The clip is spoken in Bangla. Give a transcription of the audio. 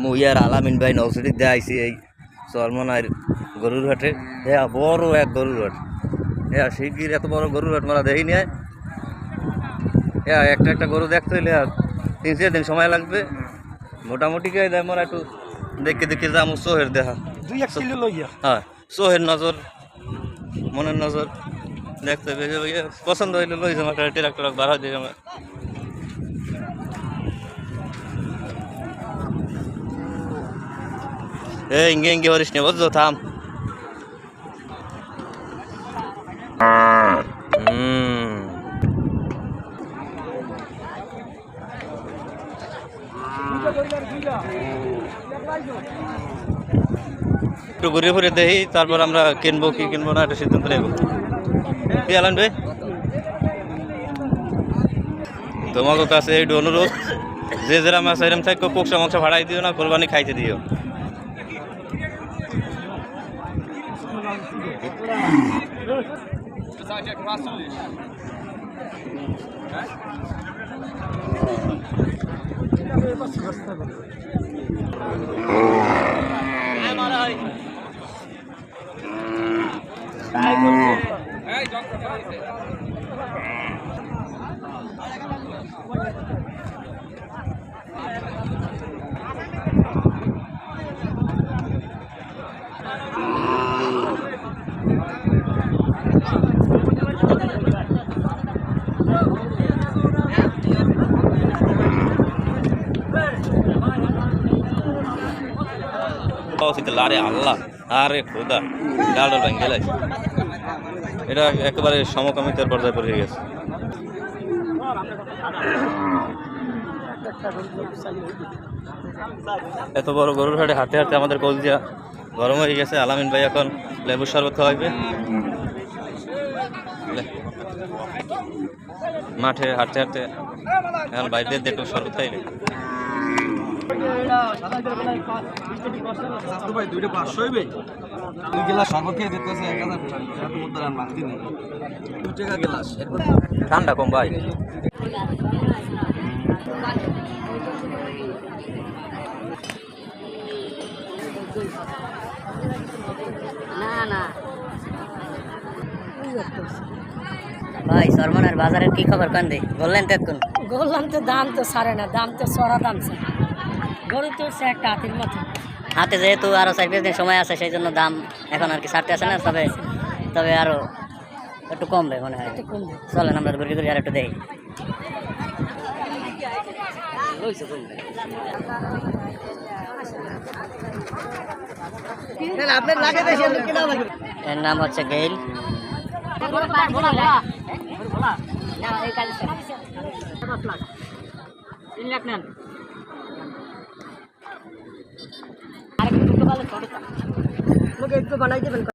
মুইয়ার আলামিন ভাই নৌসুটি দিয়ে আইসি এই চরমনার গরুর হাটে। হ্যাঁ বড় এক গরুর হাট। হ্যাঁ শিগগির এত বড় গরুর হাট মারা দেখি নিয়ে হ্যাঁ একটা একটা গরু দেখতে হইলে আর তিন চার দিন সময় লাগবে। মোটামুটি কে দেয় মোরা একটু দেখে দেখে যাব সোহের দেখা হ্যাঁ সোহের নজর মনের নজর দেখতে পেয়ে ওই পছন্দ হইলে লই যাব একটা ট্রাক্টর বাড়া দিয়ে আমার এ, ইঙ্গে ইঙ্গে হরিস নে থাম। একটু ঘুরে ঘুরে দেখি, তারপর আমরা কিনবো কি কিনবো না একটা সিদ্ধান্ত নেব। কি আলান ভাই? তোমাকে কাছে একটু অনুরোধ, যে যেরাম আছে এরম থাকো পোকসা মাংস ভাড়াই দিও না, কোরবানি খাইতে দিও। শীতল আরে আল্লাহ। আরে খোদা ডাল ডাল ভেঙে গেলাই এটা একেবারে সমকামিতার পর্যায়ে পড়ে গেছে। এত বড় গরুর হাটে হাঁটতে হাঁটতে আমাদের কলজিয়া গরম হয়ে গেছে। আলামিন ভাই এখন লেবুর শরবত খাওয়াইবে। মাঠে হাঁটতে হাঁটতে এখন বাইরে একটু শরবত খাইলে ভাই দুইটা পাঁচশো হইবে? দুই গেলাস দিতেছে এক হাজার টাকা। মাখতি নেই। দুই টাকা গেলাস। ঠান্ডা কম ভাই। না না। ভাই সরমনের বাজারের কি খবর কান দে বললেন তো এখন বললাম তো দাম তো সারে না দাম তো সরা দাম স্যার। গরু তো একটা হাতির মতো। হাতে যেহেতু আরও চার পাঁচ দিন সময় আছে সেই জন্য দাম এখন আর কি ছাড়তে আসে না তবে তবে আরও একটু কমবে মনে হয়। একটু কমবে। চলেন আমরা ঘুরে ঘুরে আর একটু দেই এর নাম হচ্ছে গেইল। তিন লাখ নেন। একটু বানাই দেবেন